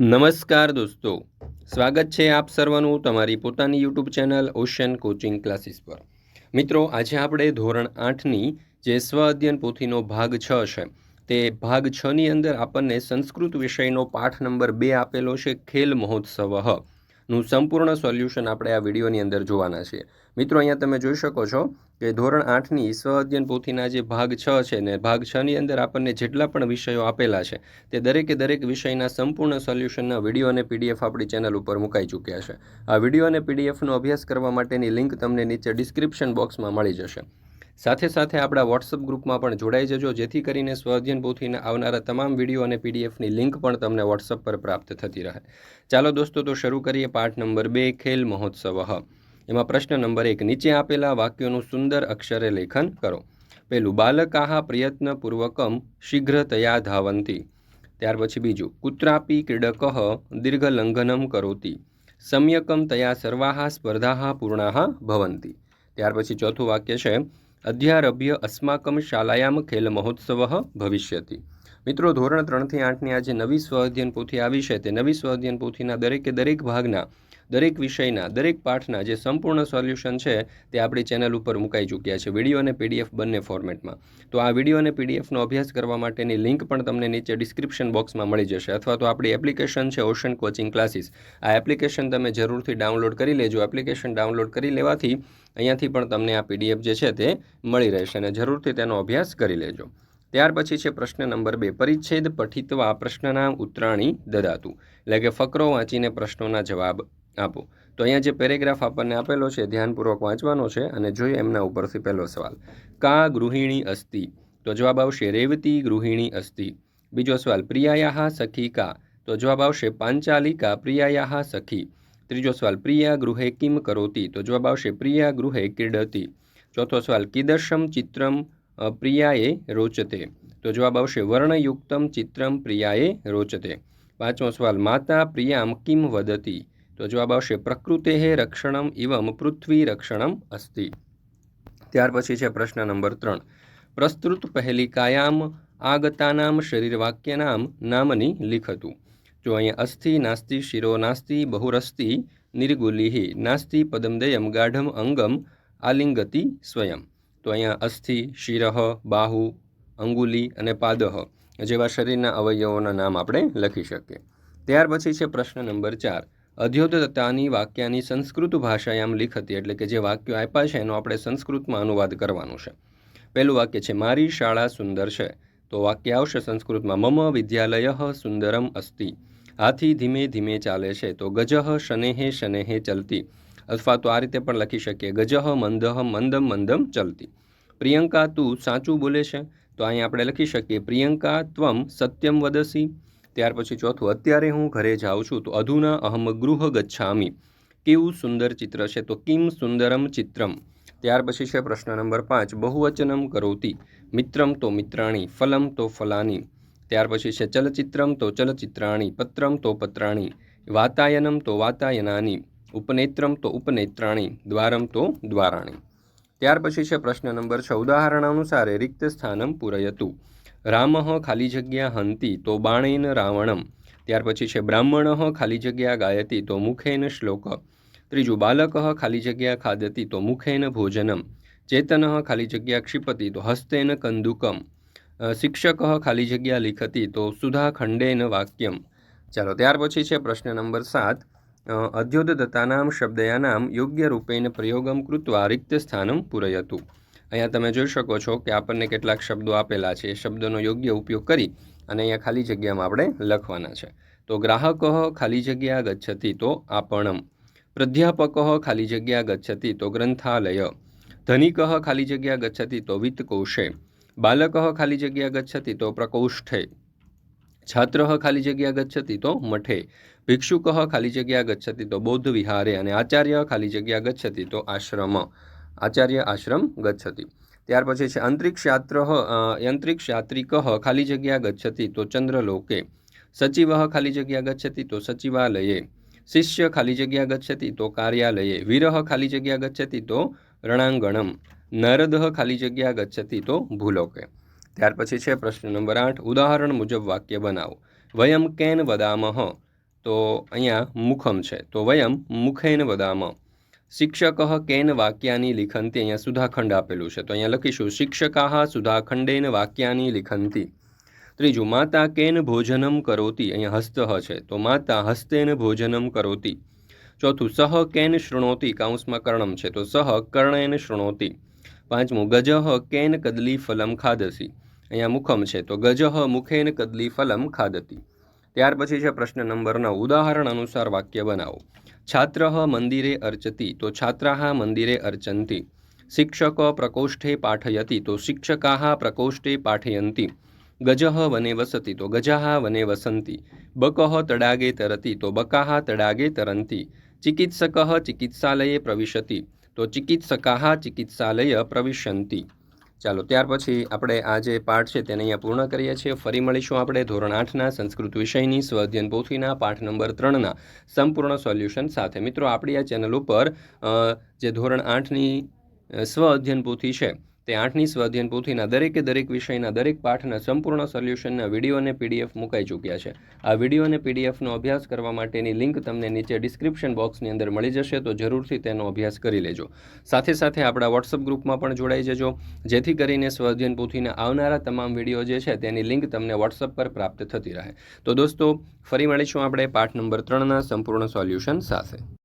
નમસ્કાર દોસ્તો, સ્વાગત છે આપ સર્વનું તમારી પોતાની YouTube channel ocean coaching classes પર. મિત્રો, આજે આપણે ધોરણ આઠની જે સ્વ અધ્યયન પોથીનો ભાગ છ છે, તે ભાગ છની અંદર આપણને સંસ્કૃત વિષયનો પાઠ નંબર બે આપેલો છે, ખેલ મહોત્સવ. નું સંપૂર્ણ સોલ્યુશન આપણે આ વિડીયોની અંદર જોવાના છીએ મિત્રો, અહીંયા તમે જોઈ શકો છો કે ધોરણ આઠની સ્વ અધ્યયન પોથીના જે ભાગ છ છે ને ભાગ છની અંદર આપણને જેટલા પણ વિષયો આપેલા છે, તે દરેકે દરેક વિષયના સંપૂર્ણ સોલ્યુશનના વીડિયો અને પીડીએફ આપણી ચેનલ ઉપર મુકાઈ ચૂક્યા છે. આ વીડિયો અને પીડીએફનો અભ્યાસ કરવા માટેની લિંક તમને નીચે ડિસ્ક્રિપ્શન બોક્સમાં મળી જશે. સાથે સાથે આપણા વોટ્સઅપ ગ્રુપમાં પણ જોડાઈ જજો. જેથી કરીને સ્વઅધ્યયન પોથીને આવનારા તમામ વીડિયો અને પીડીએફની લિંક પણ તમને વોટ્સઅપ પર પ્રાપ્ત થતી રહે. ચાલો દોસ્તો, તો શરૂ કરીએ પાઠ નંબર બે, ખેલ મહોત્સવ. એમાં પ્રશ્ન નંબર એક, નીચે આપેલા વાક્યોનું સુંદર અક્ષરે લેખન કરો. પેલું બાલકાહા પ્રયત્નપૂર્વકમ શીઘ્રતયા ધાવંતી. ત્યાર પછી બીજું, કુત્રાપી ક્રીડક દીર્ઘલંઘનમ કરોતી. સમ્યકમ તયા સર્વાહ સ્પર્ધા પૂર્ણા ભવંતી. ત્યાર પછી ચોથું વાક્ય છે અધ્યારભ્ય અસ્માકમ શાલાયામ ખેલ મહોત્સવ ભવિષ્યતિ. મિત્રો, ધોરણ ત્રણથી આઠની આજે નવી સ્વ અધ્યયન પોથી આવી છે. તે નવી સ્વ અધ્યયન પોથીના દરેકે દરેક ભાગના દરેક વિષયના, દરેક પાઠના જે સંપૂર્ણ સોલ્યુશન છે તે આપણી ચેનલ ઉપર મુકાઈ ચૂક્યા છે વીડિયો અને પીડીએફ બંને ફોર્મેટમાં તો આ વીડિયો અને પીડીએફનો અભ્યાસ કરવા માટેની લિંક પણ તમને નીચે ડિસ્ક્રિપ્શન બોક્સમાં મળી જશે અથવા તો આપણી એપ્લિકેશન છે ઓશન કોચિંગ ક્લાસીસ આ એપ્લિકેશન તમે જરૂરથી ડાઉનલોડ કરી લેજો. એપ્લિકેશન ડાઉનલોડ કરી લેવાથી અહીંયાથી પણ તમને આ પીડીએફ જે છે તે મળી રહેશે અને જરૂરથી તેનો અભ્યાસ કરી લેજો. ત્યાર પછી છે પ્રશ્ન નંબર બે, પરિચ્છેદ પઠિતવા પ્રશ્નના ઉત્તરાણી દદાતું એટલે કે ફકરો વાંચીને પ્રશ્નોના જવાબ આપો. તો અહીંયા જે પેરેગ્રાફ આપણને આપેલો છે, ધ્યાનપૂર્વક વાંચવાનો છે અને જોઈએ એમના ઉપરથી પહેલો સવાલ. કા ગૃહિણી અસ્તિ? તો જવાબ આવશે રેવતી ગૃહિણી અસ્તિ. બીજો સવાલ પ્રિયાયા સખી કા? તો જવાબ આવશે પાંચાલિકા પ્રિયાયા સખી? ત્રીજો સવાલ, પ્રિયા ગૃહે કિમ કરોતી? તો જવાબ આવશે પ્રિયા ગૃહે ક્રીડતી ચોથો સવાલ, કિદર્શમ ચિત્રમ પ્રિયાએ રોચતે? તો જવાબ આવશે વર્ણયુક્તમ ચિત્રમ પ્રિયાએ રોચતે. પાંચમો સવાલ, માતા પ્રિયામ કિમ વદતી? તો જવાબ આવશે, પ્રકૃતે રક્ષણમ ઇવમ પૃથ્વી રક્ષણમ અસ્તિ. ત્યાર પછી છે પ્રશ્ન નંબર ત્રણ. પ્રસ્તુત પહેલિકાયામ આગતાનામ શરીરવાક્યનામ નામની લિખતું. જો અહીંયા અસ્થિ નાસ્તિ, શિરો, નાસ્તિ, બહુરસ્તિ નિર્ગુલિહિ નાસ્તિ પદમદયમ ગાઢમ, અંગમ, આલિંગતિ, સ્વયં. તો અહીંયા અસ્થિ શિરહ બાહુ, અંગુલી અને પાદહ જેવા શરીરના અવયવોના નામ આપણે લખી શકીએ. ત્યાર પછી છે પ્રશ્ન નંબર ચાર. અધ્યોતતાની વાક્યાની સંસ્કૃત ભાષાયામ લિખતી એટલે કે જે વાક્યો આપ્યા છે એનો આપણે સંસ્કૃતમાં અનુવાદ કરવાનું છે. પહેલું વાક્ય છે, મારી શાળા સુંદર છે. તો વાક્ય આવશે સંસ્કૃતમાં, મમ વિદ્યાલય સુંદરમ અસ્તિ, હાથી ધીમે ધીમે ચાલે છે, તો ગજહ શનેહે શનેહે ચલતી. અથવા તો આ રીતે પણ લખી શકીએ ગજહ મંદહ મંદમ મંદમ ચલતી. પ્રિયંકા, તું સાચું બોલે છે? તો અહીં આપણે લખી શકીએ, પ્રિયંકા, ત્વમ સત્યમ વદસી ત્યાર પછી ચોથું, અત્યારે હું ઘરે જાઉં છું તો અધુના અહમ ગૃહ ગચ્છામી. કેવું સુંદર ચિત્ર છે તો કિમ સુંદરમ ચિત્રમ. ત્યાર પછી છે પ્રશ્ન નંબર પાંચ, બહુવચનમ કરોતી. મિત્રમ તો મિત્રાણી, ફલમ તો ફલાની. ત્યાર પછી છે ચલચિત્રમ તો ચલચિત્રાણી, પત્રમ તો પત્રાણી. વાતાયનમ તો વાતાયનાની. ઉપનેત્રમ તો ઉપનેત્રાણી, દ્વારમ તો દ્વારાણી. ત્યાર પછી છે પ્રશ્ન નંબર છ ઉદાહરણ અનુસારે રિક્ત સ્થાનમ પૂરયતું. રામ ખાલી જગ્યા હંતી તો બાણેન રાવણમ. ત્યાર પછી છે બ્રાહ્મણ ખાલી જગ્યા ગાયતી તો મુખેન શ્લોક. ત્રીજું, બાલક ખાલી જગ્યા ખાદતી તો મુખેન ભોજનમ. ચેતન ખાલી જગ્યા ક્ષિપતિ તો હસ્તેન કંદુકમ. શિક્ષક ખાલી જગ્યા લિખતી તો સુધા ખંડેન વાક્યમ. ચાલો, ત્યાર પછી છે પ્રશ્ન નંબર સાત. અધ્યોદત્તાનામ શબ્દયાનામ યોગ્ય રૂપેણ પ્રયોગમ કૃત્વા રિક્ત સ્થાનમ પૂરયતું. અહીંયા તમે જોઈ શકો છો કે આપણને કેટલાક શબ્દો આપેલા છે. એ શબ્દોનો યોગ્ય ઉપયોગ કરી અને અહીંયા ખાલી જગ્યામાં આપણે લખવાના છે. તો ગ્રાહક ખાલી જગ્યા ગચ્છતી તો આપણમ. પ્રાધ્યાપક ખાલી જગ્યા ગચ્છતિ તો ગ્રંથાલય. ધનિક ખાલી જગ્યા ગચ્છતિ તો વિત્તકોષે. બાલક ખાલી જગ્યા ગચ્છતિ તો પ્રકોષ્ઠે. છાત્ર ખાલી જગ્યા ગચ્છતિ તો મઠે. ભિક્ષુક ખાલી જગ્યા ગચ્છતિ તો બૌદ્ધ વિહારે અને આચાર્ય ખાલી જગ્યા ગચ્છતિ તો આશ્રમ. આચાર્ય આશ્રમ ગચ્છતી. ત્યાર પછી છે અંતરિક્ષયાત્ર યાત્ર અંતરિક્ષ યાત્રિક ખાલી જગ્યા ગચ્છતી તો ચંદ્રલોકે. સચિવ ખાલી જગ્યા ગચ્છતી તો સચિવાલયે. શિષ્ય ખાલી જગ્યા ગચ્છતી તો કાર્યાલયે. વિરહ ખાલી જગ્યા ગચ્છતી તો રણાંગણમ. નરદ ખાલી જગ્યા ગચ્છતી તો ભૂલોકે. ત્યાર પછી છે પ્રશ્ન નંબર આઠ, ઉદાહરણ મુજબ વાક્ય બનાવો. વયમ કેન વદામહ તો અહીંયા મુખમ છે. તો વયમ મુખેન વદામ. શિક્ષક કેન વાક્યાની લિખંતી અહીંયા સુધાખંડ આપેલું છે. તો અહીંયા લખીશું શિક્ષકાહ સુધાખંડેન વાક્યાની લિખંતી. ત્રીજું, માતા કેન ભોજનમ કરોતી, અહીંયા હસ્તઃ છે. તો માતા હસ્તેન ભોજનમ કરોતી. ચોથું, સહ કેન શૃણોતી કાઉન્સમાં કર્ણમ છે. તો સહ કર્ણેન શૃણોતી. પાંચમું ગજહ કેન કદલી ફલમ ખાદસી. અહીંયા મુખમ છે. તો ગજહ મુખેન કદલી ફલમ ખાદતી. ત્યાર પછી છે પ્રશ્ન નંબર નવ. ઉદાહરણ અનુસાર વાક્ય બનાવો. છાત્ર મંદિરે અર્ચતી, તો છાત્રા મંદિરે અર્ચંતી. શિક્ષક પ્રકોષ્ઠે પાઠયતી, તો શિક્ષકા પ્રકોષ્ઠે પાઠયંતી. ગજ વને વસતી, તો ગજા વને વસંતી. બક તડાગે તરતી, તો બકા તડાગે તરંતી. ચિકિત્સક ચિકિત્સાલયે પ્રવિશતી, તો ચિકિત્સકા ચિકિત્સાલય પ્રવિશન્તિ ચાલો, ત્યાર પછી આપણે આ જે પાઠ છે તેને અહીંયા પૂર્ણ કરીએ છીએ. ફરી મળીશું આપણે ધોરણ આઠના સંસ્કૃત વિષયની સ્વઅધ્યયન પોથીના, પાઠ નંબર ત્રણના સંપૂર્ણ સોલ્યુશન સાથે. મિત્રો, આપણી આ ચેનલ ઉપર જે ધોરણ આઠની સ્વઅધ્યયન સ્વ અધ્યયન પોથી છે તે આઠની સ્વાધ્યયન પોથીના દરેકે દરેક વિષયના દરેક પાઠના સંપૂર્ણ સોલ્યુશનના વીડિયો અને પીડીએફ મુકાઈ ચૂક્યા છે. આ વીડિયો અને પીડીએફનો અભ્યાસ કરવા માટેની લિંક તમને નીચે ડિસ્ક્રિપ્શન બોક્સની અંદર મળી જશે, તો જરૂરથી તેનો અભ્યાસ કરી લેજો. સાથે સાથે આપણા વોટ્સઅપ ગ્રુપમાં પણ જોડાઈ જજો, જેથી કરીને સ્વાધ્યન પોથીના આવનારા તમામ વીડિયો જે છે તેની લિંક તમને વોટ્સઅપ પર પ્રાપ્ત થતી રહે. તો દોસ્તો, ફરી મળીશું આપણે પાઠ નંબર ત્રણના સંપૂર્ણ સોલ્યુશન સાથે.